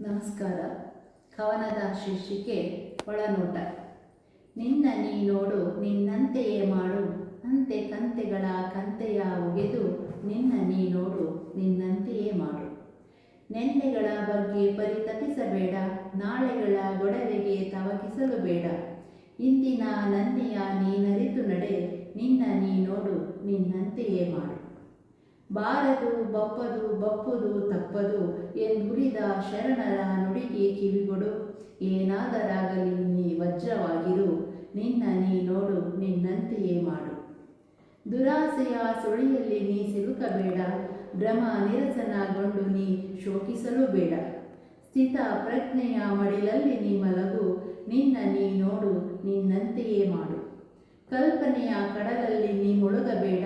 ನಮಸ್ಕಾರ. ಕವನದ ಶೀರ್ಷಿಕೆ ಒಳನೋಟ. ನಿನ್ನ ನೀ ನೋಡು, ನಿನ್ನಂತೆಯೇ ಮಾಡು, ಅಂತೆ ಕಂತೆಗಳ ಕಂತೆಯ ಒಗೆದು ನಿನ್ನ ನೀ ನೋಡು, ನಿನ್ನಂತೆಯೇ ಮಾಡು. ನೆನ್ನೆಗಳ ಬಗ್ಗೆ ಪರಿತಪಿಸಬೇಡ, ನಾಳೆಗಳ ಗೊಡವೆಗೆ ತವಕಿಸಲು ಬೇಡ. ಇಂದಿನ ನನ್ನೆಯ ನೀನರಿತು ನಡೆ ನಿನ್ನ ನೀ ನೋಡು ನಿನ್ನಂತೆಯೇ ಮಾಡು ಬಾರದು, ಬಪ್ಪದು, ಬಪ್ಪುದು, ತಪ್ಪದು ಎಂದುಳಿದ ಶರಣರ ನುಡಿಗೆ ಕಿವಿಗೊಡು. ಏನಾದರಾಗಲಿ ನೀ ವಜ್ರವಾಗಿರು, ನಿನ್ನ ನೀ ನೋಡು, ನಿನ್ನಂತೆಯೇ ಮಾಡು. ದುರಾಸೆಯ ಸುಳಿಯಲ್ಲಿ ನೀ ಸಿಲುಕಬೇಡ, ಭ್ರಮ ನಿರಸನಗೊಂಡು ನೀ ಶೋಕಿಸಲು ಬೇಡ. ಸ್ಥಿತ ಪ್ರಜ್ಞೆಯ ಮಡಿಲಲ್ಲಿ ನೀ ಮಲಗು, ನಿನ್ನ ನೀ ನೋಡು ನಿನ್ನಂತೆಯೇ ಮಾಡು ಕಲ್ಪನೆಯ ಕಡಲಲ್ಲಿ ನೀ ಮುಳುಗಬೇಡ,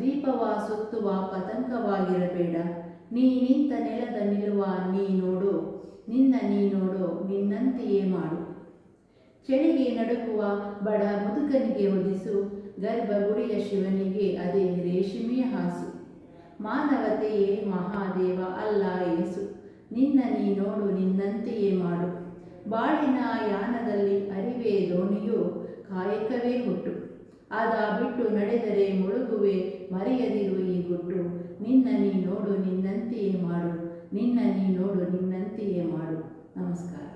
ದೀಪವ ಸುತ್ತುವ ಪತಂಗವಾಗಿರಬೇಡ. ನೀ ನಿಂತ ನೆಲದ ನಿಲ್ಲುವ ನೀ ನೋಡು, ನಿನ್ನ ನೀ ನೋಡು, ನಿನ್ನಂತೆಯೇ ಮಾಡು. ಚಳಿಗೆ ನಡುಕುವ ಬಡ ಮುದುಕನಿಗೆ ಒದಿಸು ಗರ್ಭಗುಡಿಯ ಶಿವನಿಗೆ ಅದೇ ರೇಷ್ಮೆಯ ಹಾಸು. ಮಾನವತೆಯೇ ಮಹಾದೇವ ಅಲ್ಲ ಏಸು ನಿನ್ನ ನೀ ನೋಡು, ನಿನ್ನಂತೆಯೇ ಮಾಡು. ಬಾಳಿನ ಯಾನದಲ್ಲಿ ಅರಿವೇ ದೋಣಿಯು ಕಾಯಕವೇ ಹುಟ್ಟು ಆದ ಬಿಟ್ಟು ನಡೆದರೆ ಮುಳುಗುವೆ ಮರೆಯದಿರು ಈ ಗುಟ್ಟು ನಿನ್ನ ನೀ ನೋಡು ನಿನ್ನಂತೆಯೇ ಮಾಡು. ನಿನ್ನ ನೀ ನೋಡು ನಿನ್ನಂತೆಯೇ ಮಾಡು. ನಮಸ್ಕಾರ.